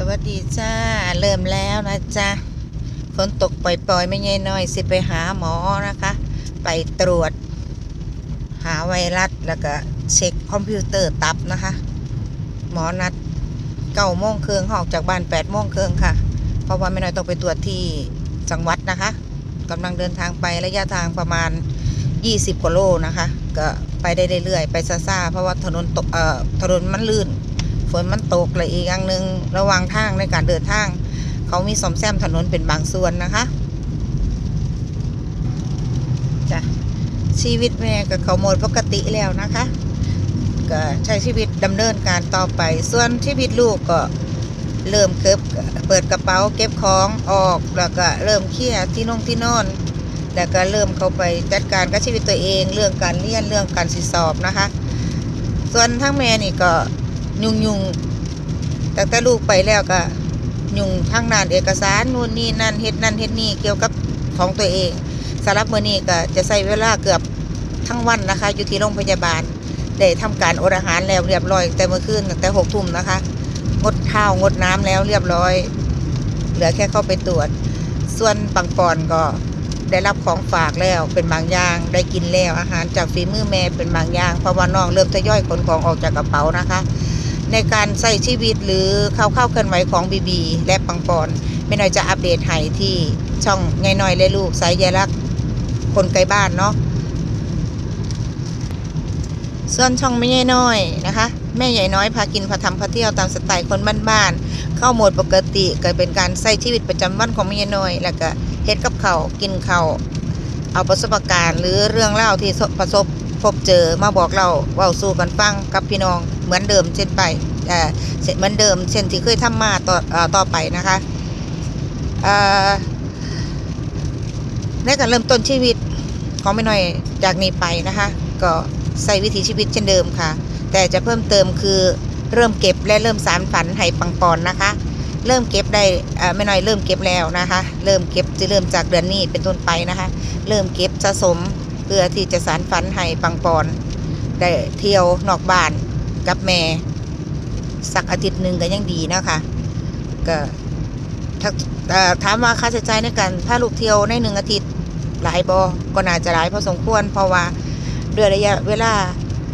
สวัสดีจ้า เริ่มแล้วนะจ๊ะฝนตกปล่อยๆ ไม่ใหญ่น้อย สิไปหาหมอนะคะ ไปตรวจ หาไวรัสแล้วก็เช็คคอมพิวเตอร์ตับนะคะ หมอนัดเก้าโมงครึ่งออกจากบ้านแปดโมงครึ่งค่ะ เพราะว่าไม่น้อยต้องไปตรวจที่จังหวัดนะคะกำลังเดินทางไประยะทางประมาณ 20กว่าโลนะคะ ก็ไปได้เรื่อยๆ ไปซ่าเพราะว่าถนนตกเอ่อถนนมันลื่น ฝนมันตกเลยอีกอย่างหนึ่งระว่างทางในการเดินทาง เขามีซ่อมแซมถนนเป็นบางส่วนนะคะจ้ะชีวิตแม่ก็เขาหมดปกติแล้วนะคะก็ใช้ชีวิตดำเนินการต่อไป ส่วนชีวิตลูกก็เริ่มเก็บเปิดกระเป๋าเก็บของออกแล้วก็เริ่มเคลียร์ที่นงที่นอนแล้วก็เริ่มเข้าไปจัดการกับชีวิตตัวเอง เรื่องการเรียนเรื่องการสิสอบนะคะ ส่วนทั้งแม่นี่ก็ ยุ่งยุงๆแต่แต่ลูกไปแล้วก็ยุ่งทั้งด้านเอกสารนู่นนี่นั่นเฮ็ดนั่นเฮ็ดนี่เกี่ยวกับของตัวเองสำหรับมื้อนี้ก็จะใช้เวลาเกือบทั้งวันนะคะ อยู่ที่โรงพยาบาลได้ทำการอดอาหารแล้วเรียบร้อย แต่เมื่อคืนตั้งแต่หกทุ่มนะคะ งดข้าวงดน้ำแล้วเรียบร้อย เหลือแค่เข้าไปตรวจ ส่วนปังปอนก็ได้รับของฝากแล้วเป็นบางอย่างได้กินแล้วอาหารจากฝีมือแม่เป็นบางอย่างเพราะว่าน้องเริ่มทยอยขนของออกจากกระเป๋านะคะ ในการใส่ชีวิตหรือเข้าเข้าเคลื่อนไหวของบีบีและปังปอนไม่น้อยจะอัปเดตให้ที่ช่องไงน้อยและลูกสายใยรักคนไกลบ้านเนาะส่วนช่องแม่ใหญ่น้อยนะคะ แม่ใหญ่น้อยพากินพาทำพาเที่ยวตามสไตล์คนบ้านๆเข้าโหมดปกติก็เป็นการใช้ชีวิตประจำวันของแม่ใหญ่น้อย แล้วก็เฮ็ดกับเขากินเขาเอาประสบการณ์ หรือเรื่องเล่าที่ประสบพบเจอมาบอกเราเว้าสู่กันฟังกับพี่น้อง เหมือนเดิมเช่นไปเอ่เหมือนเดิมเช่นที่เคยทำมาต่ออต่อไปนะคะในการเริ่มต้นชีวิตของแม่น้อยจากนี้ไปนะคะ ก็ใส่วิถีชีวิตเช่นเดิมค่ะ แต่จะเพิ่มเติมคือเริ่มเก็บและเริ่มสารฝันให้ปังปอนนะคะ เริ่มเก็บได้ไม่น้อยเริ่มเก็บแล้วนะคะ เริ่มเก็บจะเริ่มจากเดือนนี้เป็นต้นไปนะคะ เริ่มเก็บสะสมเพื่อที่จะสารฝันให้ปังปอนได้เที่ยวนอกบ้าน กับแม่ สักอาทิตย์หนึ่งก็ยังดีนะคะก็ถ้าถามว่าค่าใช้จ่ายในการพาลูกเที่ยวในหนึ่งอาทิตย์หลายบอก็น่าจะหลายพอสมควร เพราะว่าด้วยระยะเวลา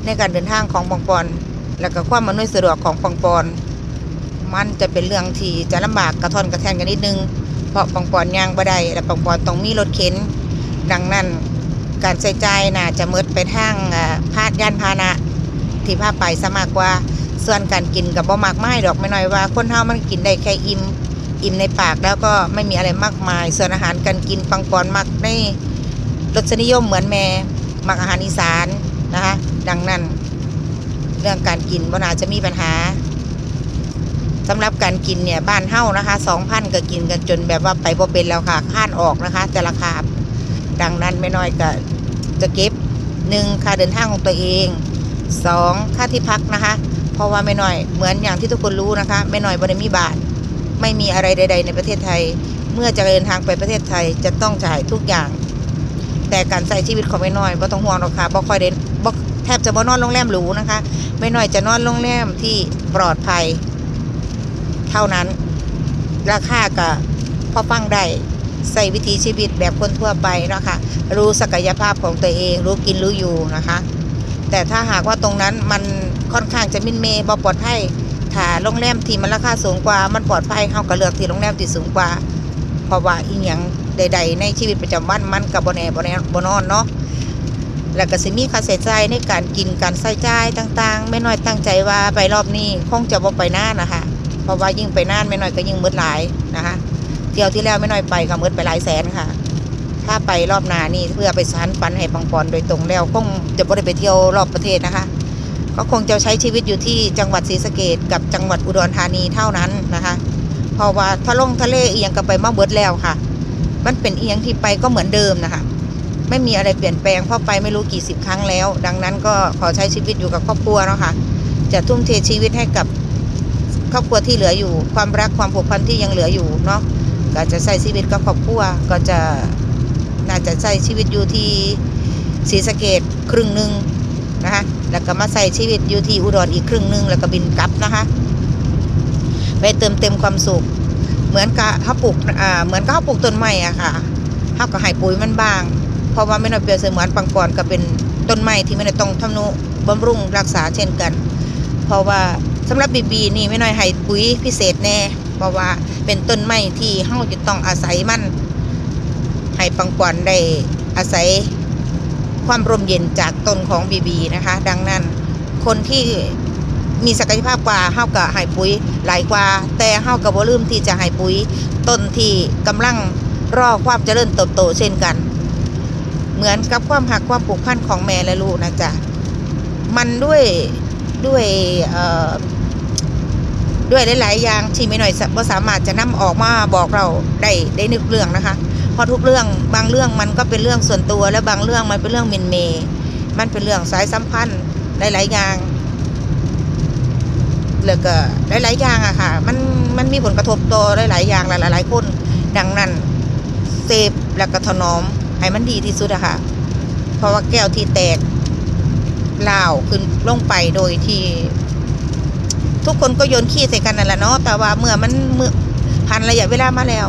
ในการเดินทางของปังปอน แล้วก็ความอำนวยสะดวกของปังปอน มันจะเป็นเรื่องที่จะลำบากกระทอนกระแทนกันนิดนึง เพราะปังปอนยางบ่ได้และปังปอนต้องมีรถเข็น ดังนั้นการใช้จ่ายน่าจะมืดไปทางพาดย่านพาหนะ ที่พาไปซะมากกว่า ส่วนการกินกับบ่มากไม้ดอกไม่น้อยว่า คนเฮามันกินได้แค่อิ่มอิ่มในปากแล้วก็ไม่มีอะไรมากมาย ส่วนอาหารการกินปังปอนมักในรสนิยมเหมือนแม่มักอาหารอีสานนะคะดังนั้น เรื่องการกินบ่น่าจะมีปัญหาสำหรับการกินเนี่ยบ้านเฮ้านะคะสองพันก็กินกันจนแบบว่าไปบ่เป็นแล้วค่ะข้านออกนะคะ แต่ละคาดังนั้นไม่น้อยก็จะเก็บหนึ่งค่าเดินทางของตัวเอง สองค่าที่พักนะคะ เพราะว่าไม่น้อยเหมือนอย่างที่ทุกคนรู้นะคะ ไม่น้อยบริมีบาท ไม่มีอะไรใด ๆ ในประเทศไทย เมื่อจะเดินทางไปประเทศไทยจะต้องจ่ายทุกอย่าง แต่การใช้ชีวิตของไม่น้อยบ่ต้องห่วงหรอกค่ะบ่ค่อยเด่นบ่แทบจะบ่นอนโรงแรมหรูนะคะ ไม่น้อยจะนอนโรงแรมที่ปลอดภัย เท่านั้น ราคาก็พอฟังได้ใส่วิถีชีวิตแบบคนทั่วไปนะคะ รู้ศักยภาพของตัวเอง รู้กินรู้อยู่นะคะ แต่ถ้าหากว่าตรงนั้นมันค่อนข้างจะมินเมย์บ่ปลอดภัยถ้าโรงแรมที่มันราคาสูงกว่า มันปลอดภัยเฮาก็เลือกที่โรงแรมที่สูงกว่า เพราะว่าอีหยังใด ๆ ในชีวิตประจำวันมันก็บ่แน่บ่แน่บ่นอนเนาะแล้วก็สิมีค่าใช้จ่ายในการกินการใช้จ่ายต่างๆไม่น้อยตั้งใจว่าไปรอบนี้คงจะบ่ไปนานนะคะเพราะว่ายิ่งไปนานไม่น้อยก็ยิ่งมืดหลายนะคะเที่ยวที่แล้วไม่น้อยไปก็มืดไปหลายแสนค่ะ ถ้าไปรอบนานี่เพื่อไปสานฝันให้ปังปอนโดยตรงแล้วคงจะบ่ได้ไปเที่ยวรอบประเทศนะคะ ก็คงจะใช้ชีวิตอยู่ที่จังหวัดศรีสะเกดกับจังหวัดอุดรธานีเท่านั้นนะคะเพราะว่าถ้าลงทะเลเอียงก็ไปมาเบิดแล้วค่ะ มันเป็นเอียงที่ไปก็เหมือนเดิมนะคะ ไม่มีอะไรเปลี่ยนแปลงเพราะไปไม่รู้กี่สิบครั้งแล้ว ดังนั้นก็ขอใช้ชีวิตอยู่กับครอบครัวเนาะค่ะจะทุ่มเทชีวิตให้กับครอบครัวที่เหลืออยู่ ความรักความผูกพันที่ยังเหลืออยู่เนาะก็จะใช้ชีวิตกับครอบครัวก็จะ น่าจะใช้ชีวิตอยู่ที่ศรีสะเกดครึ่งหนึ่งนะคะแล้วก็มาใส่ชีวิตอยู่ที่อุดรอีกครึ่งหนึ่งแล้วก็บินกลับนะคะไปเติมเต็มความสุข เหมือนกับเขาปลูกอ่าเหมือนกับเขาปลูกต้นไม้อะค่ะเขาก็ให้ปุ๋ยมันบาง เพราะว่าไม่น้อยเปรียบเสมือนปังปอนก็เป็นต้นไม้ที่ไม่ได้ต้องทำนุบำรุงรักษาเช่นกัน เพราะว่าสำหรับบีบีนี่ไม่น้อยให้ปุ๋ยพิเศษแน่ เพราะว่าเป็นต้นไม้ที่เฮาจะต้องอาศัยมัน ให้ปังปอนได้อาศัยความร่มเย็นจากต้นของบีบีนะคะ ดังนั้นคนที่มีศักยภาพกว่าเฮากับให้ปุ๋ยหลายกว่า แต่เฮากับบ่ลืมที่จะให้ปุ๋ยต้นที่กำลังรอความเจริญเติบโตเช่นกัน เหมือนกับความหักความผูกพันของแม่และลูกนะจ๊ะมันด้วยด้วยด้วยหลายๆอย่างที่ไม่หน่อยบ่าสามารถจะนำออกมาบอกเราได้ได้นึกเรื่องนะคะ เพราะทุกเรื่องบางเรื่องมันก็เป็นเรื่องส่วนตัว และบางเรื่องมันเป็นเรื่องมินเม มันเป็นเรื่องสายสัมพันธ์หลายๆอย่างแล้วก็หลายๆอย่างอะค่ะ มันมันมีผลกระทบต่อหลายๆอย่างหลายๆคน ดังนั้นเซฟและก็ถนอมให้มันดีที่สุดอะค่ะ เพราะว่าแก้วที่แตกเล่าขึ้นลงไปโดยที่ ทุกคนก็โยนขี้ใส่กันนั่นแหละเนาะแต่ว่าเมื่อมันเมื่อผ่านระยะเวลามาแล้ว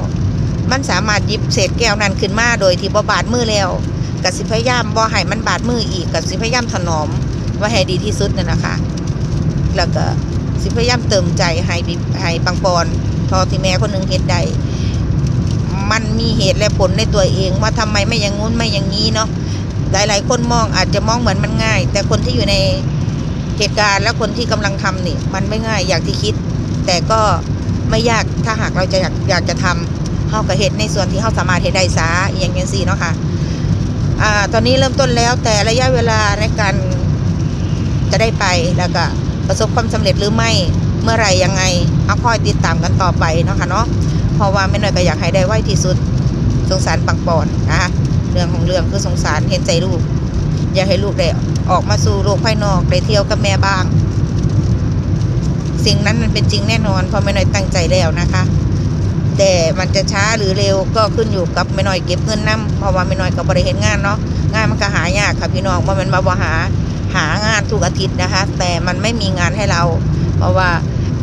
มันสามารถยิบเศษแก้วนั้นขึ้นมาโดยที่บ่บาดมือแล้วกับสิพยายามบ่ให้มันบาดมืออีกกับสิพยายามถนอมไว่าให้ดีที่สุดนั่นนะคะ แล้วก็สิพยายามเติมใจให้บิให้ปังปอนพอที่แม่คนหนึงเฮ็ดได้มันมีเหตุและผลในตัวเอง ว่าทำไมไม่อย่างงู้นไม่อย่างนี้เนาะหลายๆ คนมองอาจจะมองเหมือนมันง่าย แต่คนที่อยู่ในเหตุการณ์และคนที่กำลังทำนี่ มันไม่ง่ายอย่างที่คิด แต่ก็ไม่ยากถ้าหากเราจะอยากอยากจะทำ เฮาก็เฮ็ดในส่วนที่เฮาสามารถเฮ็ดได้ซาอย่างจังซี่เนาะค่ะอ่าตอนนี้เริ่มต้นแล้วแต่ระยะเวลาในการจะได้ไปแล้วก็ประสบความสำเร็จหรือไม่เมื่อไหร่ยังไงเอาคอยติดตามกันต่อไปเนาะค่ะเนาะเพราะว่าไม่น้อยก็อยากให้ได้ไวที่สุดสงสารปังปอนนะคะเรื่องของเรื่องคือสงสารเห็นใจลูก อยากให้ลูกได้ออกมาสู่โลกภายนอกได้เที่ยวกับแม่บ้าง สิ่งนั้นมันเป็นจริงแน่นอนเพราะไม่น้อยตั้งใจแล้วนะคะ แต่มันจะช้าหรือเร็วก็ขึ้นอยู่กับไม่น้อยเก็บเงินนํเพราะว่าไม่น้อยก็บบริเห็นงานเนาะงานมันก็หายากค่ะพี่น้องว่าะมันมาบหาหางานทุกอาทิตย์นะคะ แต่มันไม่มีงานให้เรา เพราะว่า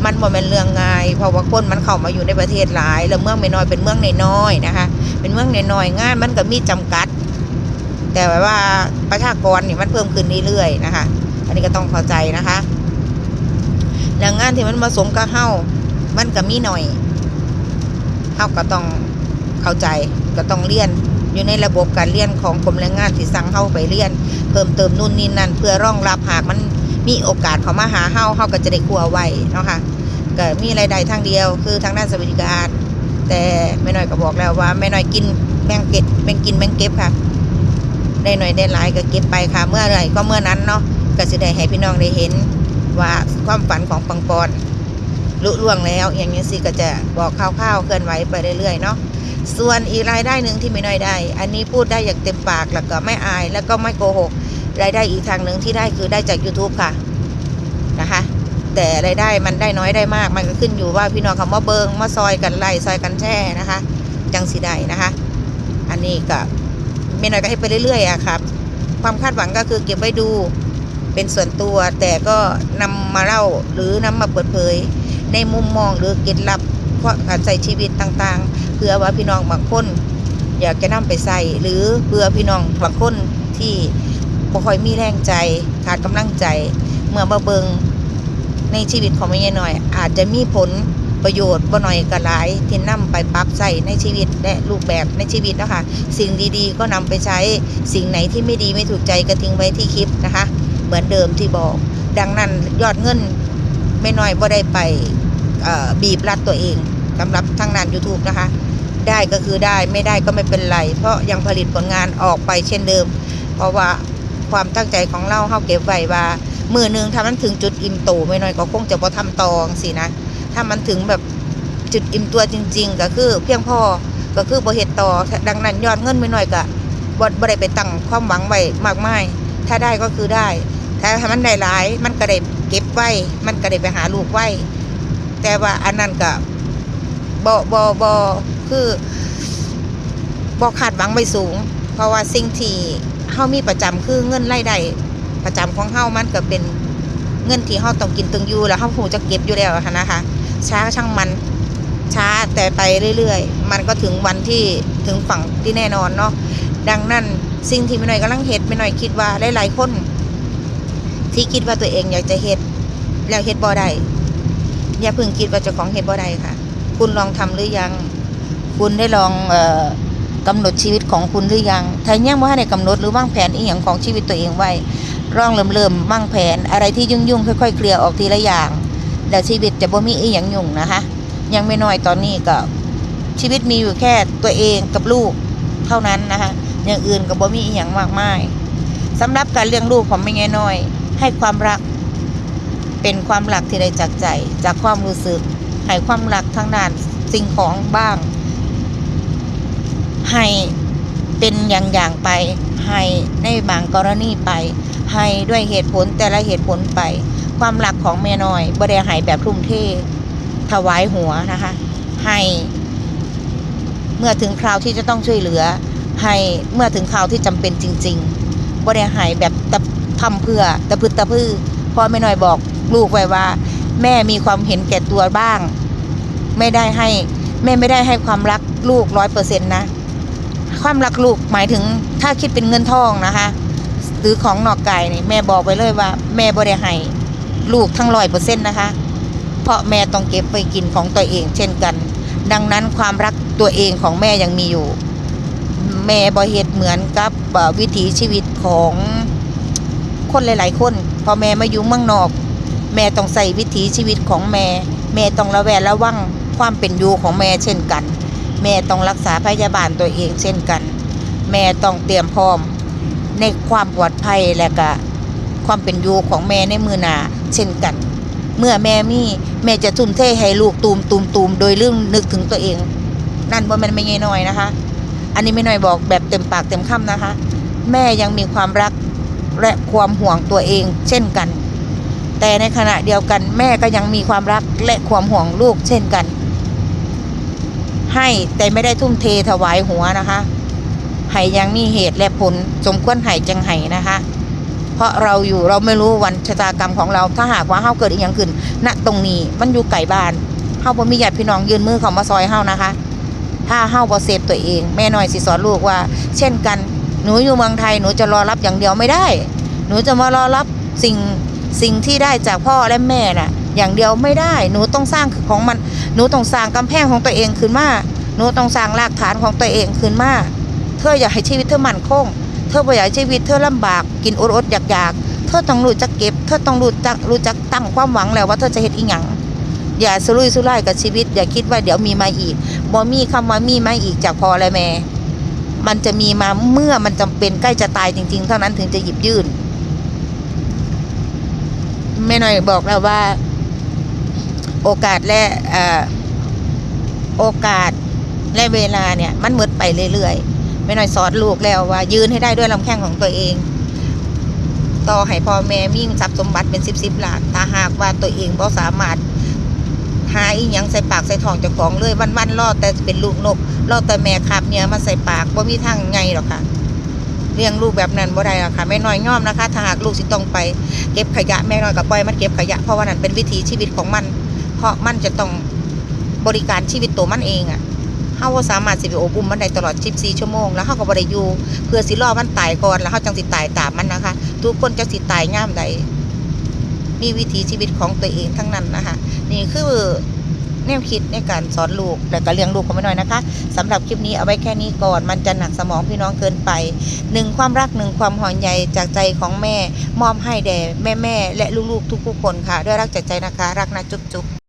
มันบ่เป็นเรื่องง่ายเพราะว่าคนมันเข้ามาอยู่ในประเทศหลาย แล้วเมืองไม่น้อยเป็นเมืองน้อยๆนะคะ เป็นเมืองน้อยๆงานมันก็มีจำกัด แต่ว่าประชากรนี่มันเพิ่มขึ้นเรื่อยๆนะคะ อันนี้ก็ต้องเข้าใจนะคะแล้วงานที่มันผสมกับเฮามันก็มีหน่อย เขาก็ต้องเข้าใจก็ต้องเรียนอยู่ในระบบการเรียนของกรมแรงงานที่สั่งเฮาไปเรียน เพิ่มเติมนู่นนี่นั่นเพื่อร่องรับหากมันมีโอกาสเขามาหาเฮาเฮาก็จะได้ครัวไว้เนาะค่ะก็มีรายได้ทางเดียวคือทางด้านสวัสดิการ แต่แม่น้อยก็บอกแล้วว่าแม่น้อยกินแบ่งเก็บแบ่งกินแบ่งเก็บค่ะ ได้หน่อยได้หลายก็เก็บไปค่ะ เมื่อไหร่ก็เมื่อนั้นเนาะก็จะได้ให้พี่น้องได้เห็นว่าความฝันของปังปอน ลุล่วงแล้ว อย่างนี้สิก็จะบอกคร่าวๆเคลื่อนไหวไปเรื่อยๆเนาะส่วนอีกรายได้หนึ่งที่ไม่น้อยได้ อันนี้พูดได้อย่างเต็มปากแล้วก็ไม่อาย แล้วก็ไม่โกหก รายได้อีกทางหนึ่งที่ได้คือได้จาก YouTube ค่ะนะคะ แต่รายได้มันได้น้อยได้มาก มันก็ขึ้นอยู่ว่าพี่น้องเขามาเบิงมาซอยกันไล่ซอยกันแช่นะคะ จังสีได้นะคะ อันนี้ก็ไม่น้อยก็ให้ไปเรื่อยๆอะครับ ความคาดหวังก็คือเก็บไว้ดูเป็นส่วนตัวแต่ก็นำมาเล่าหรือนำมาเปิดเผย ในมุมมองหรือเก็ดลับเพราะการใช้ชีวิตต่างๆ เพื่อว่าพี่น้องบางคน อยากจะนำไปใส่หรือเพื่อพี่น้องบางคนที่บ่ค่อยมีแรงใจขาดกำลังใจ เมื่อมาเบิงในชีวิตของแม่ยายหน่อย อาจจะมีผลประโยชน์บ่หน่อยก็หลายที่นำไปปรับใส่ในชีวิตและรูปแบบในชีวิตนะคะสิ่งดีๆ ก็นำไปใช้สิ่งไหนที่ไม่ดีไม่ถูกใจก็ทิ้งไว้ที่คลิปนะคะ เหมือนเดิมที่บอก ดังนั้นยอดเงิน ไม่น้อยบ่ได้ไปบีบรัดตัวเองสำหรับทางด้าน YouTube นะคะ ได้ก็คือได้ไม่ได้ก็ไม่เป็นไร เพราะยังผลิตผลงานออกไปเช่นเดิม เพราะว่าความตั้งใจของเราเฮาเก็บไว้ว่ามือหนึ่งถ้ามันถึงจุดอิ่มโตไม่น้อยก็คงจะบ่ทำตองสินะถ้ามันถึงแบบจุดอิ่มตัวจริง ๆ ก็คือเพียงพอก็คือบ่เฮ็ดต่อดังนั้นยอดเงินไม่น้อยก็บ่บ่ได้ไปตั้งความหวังไว้มากมาย ถ้าได้ก็คือได้ ถ้ามันได้หลายมันก็ได้ ก็บไว้ มันก็ได้ไปหาลูกไว้ แต่ว่าอันนั้นก็บ่บ่บ่คือบ่คาดหวังไว้สูง เพราะว่าสิ่งที่เฮามีประจำคือเงินรายได้ประจำของเฮามันก็เป็นเงินที่เฮาต้องกินต้องอยู่แล้วเฮาคงจะเก็บอยู่แล้วนะคะ ช้าช่างมันช้าแต่ไปเรื่อยๆ มันก็ถึงวันที่ถึงฝั่งที่แน่นอนเนาะดังนั้นสิ่งที่ไม่น้อยกำลังเฮ็ดไม่น้อยคิดว่าหลายๆคน ที่คิดว่าตัวเองอยากจะเฮ็ดแล้วเฮ็ดบ่ได้อย่าเพิ่งคิดว่าเจ้าของเฮ็ดบ่ได้ค่ะ คุณลองทำหรือยัง คุณได้ลองเอ่อกำหนดชีวิตของคุณหรือยังถ้ายังบ่ทันได้กำหนดหรือวางแผนอีหยังของชีวิตตัวเองไว้ลองเริ่มเริ่มวางแผนอะไรที่ยุ่งๆค่อยๆเคลียร์ออกทีละอย่างแล้วชีวิตจะบ่มีอีหยังยุ่งนะคะ ยังไม่น้อยตอนนี้ก็ชีวิตมีอยู่แค่ตัวเองกับลูกเท่านั้นนะคะอย่างอื่นก็บ่มีอีหยังมากมายสำหรับการเลี้ยงลูกของแม่แง่น้อย ให้ความรัก เป็นความรักที่ได้จากใจ จากความรู้สึก ให้ความรักทางด้านสิ่งของบ้าง ให้เป็นอย่างๆไป ให้ในบางกรณีไป ให้ด้วยเหตุผลแต่ละเหตุผลไป ความรักของแม่น้อยบ่ได้ให้แบบทุ่มเทถวายหัวนะคะ ให้เมื่อถึงคราวที่จะต้องช่วยเหลือ ให้เมื่อถึงคราวที่จำเป็นจริง ๆบ่ได้ให้แบบตะ ทำเพื่อตะพึดตะพื้อพ่อแม่น้อยบอกลูกไว้ว่า แม่มีความเห็นแก่ตัวบ้าง ไม่ได้ให้ แม่ไม่ได้ให้ความรักลูกร้อยเปอร์เซ็นต์นะ ความรักลูกหมายถึงถ้าคิดเป็นเงินทองนะคะหรือของนอกกายนี่แม่บอกไว้เลยว่า แม่บ่ได้ให้ลูกทั้งร้อยเปอร์เซ็นต์นะคะ เพราะแม่ต้องเก็บไว้กินของตัวเอง เช่นกัน ดังนั้นความรักตัวเองของแม่ยังมีอยู่ แม่บ่เฮ็ดเหมือนกับวิถีชีวิตของ คนหลาย ๆ คน พอแม่มาอยู่เมืองนอก แม่ต้องใส่วิถีชีวิตของแม่ แม่ต้องระแวดระวังความเป็นอยู่ของแม่เช่นกัน แม่ต้องรักษาพยาบาลตัวเองเช่นกัน แม่ต้องเตรียมพร้อม ในความปลอดภัยและก็ความเป็นอยู่ของแม่ในมือนาเช่นกัน เมื่อแม่มีแม่จะทุ่มเทให้ลูกตูมตูมตูมโดยเรื่องนึกถึงตัวเอง นั่นบ่แมันไม่น้อยนะคะ อันนี้ไม่น้อยบอกแบบเต็มปากเต็มคำนะคะ แม่ยังมีความรัก และความห่วงตัวเองเช่นกัน แต่ในขณะเดียวกันแม่ก็ยังมีความรักและความห่วงลูกเช่นกัน ให้แต่ไม่ได้ทุ่มเทถวายหัวนะคะให้ยังมีเหตุและผลสมควรให้จังไห้นะคะ เพราะเราอยู่เราไม่รู้วันชะตากรรมของเรา ถ้าหากว่าเฮาเกิดอีกอย่างขึ้น ณตรงนี้มันอยู่ไกลบ้านเฮาบ่มีญาติพี่น้องยืนมือเข้ามาซอยเฮานะคะ ถ้าเฮาบ่เซฟตัวเอง แม่น้อยสิสอนลูกว่า เช่นกัน หนูอยู่เมืองไทยหนูจะรอรับอย่างเดียวไม่ได้ หนูจะมารอรับสิ่งสิ่งที่ได้จากพ่อและแม่น่ะ อย่างเดียวไม่ได้ หนูต้องสร้างของมัน หนูต้องสร้างกำแพงของตัวเองขึ้นมาหนูต้องสร้างรากฐานของตัวเองขึ้นมาเธออยากให้ชีวิตเธอมั่นคง เธอบ่อยากชีวิตเธอลำบากกินอดอดอยากอยากๆเธอต้องรู้จักเก็บ เธอต้องรู้จักรู้จักตั้งความหวังแล้วว่าเธอจะเฮ็ดอีหยังอย่าสุรุ่ยสุร่ายกับชีวิต อย่าคิดว่าเดี๋ยวมีมาอีกบ่มีคำว่ามีมาอีกจากพ่อและแม่ มันจะมีมาเมื่อมันจำเป็นใกล้จะตายจริง ๆ เท่านั้นถึงจะหยิบยื่นแม่หน่อยบอกแล้วว่า โอกาสและอโอกาสและเวลาเนี่ย มันหมดไปเรื่อยๆแม่หน่อยสอนลูกแล้วว่า ยืนให้ได้ด้วยลำแข้งของตัวเอง ต่อให้พ่อแม่มีทรัพย์สมบัติเป็นสิบสิบล้าถ้าหากว่าตัวเองบ่สามารถ หาอีหยังใส่ปากใส่ท้องเจ้าของเลยวันๆรอแต่เป็นลูกนกรอแต่แม่คาบเนี่ยมาใส่ปากบ่มีทางไงหรอกค่ะเลี้ยงลูกแบบนั้นบ่ได้หรอกค่ะแม่น้อยย่อมนะคะถ้าหากลูกสิต้องไปเก็บขยะแม่น้อยก็ปล่อยมันเก็บขยะเพราะว่านั่นเป็นวิถีชีวิตของมัน เพราะมันจะต้องบริการชีวิตตัวมันเองอะเฮาสามารถสิไปโอบุ้มมันได้ตลอด24ชั่วโมง แล้วเฮาก็บ่ได้อยู่เพื่อสิรอมันตายก่อนแล้วเฮาจังสิตายตามมันนะคะ ทุกคนจะสิตายยามใด มีวิถีชีวิตของตัวเองทั้งนั้นนะคะนี่คือแนวคิดในการสอนลูกแต่ก็เลี้ยงลูกขาไม่น้อยนะคะสำหรับคลิปนี้เอาไว้แค่นี้ก่อน มันจะหนักสมองพี่น้องเกินไปหนึ่งความรักหนึ่งความห่วงใยจากใจของแม่ มอบให้แด่แม่แม่และลูกๆทุกๆคนค่ะ ด้วยรักจากใจนะคะ รักนะจุ๊บๆ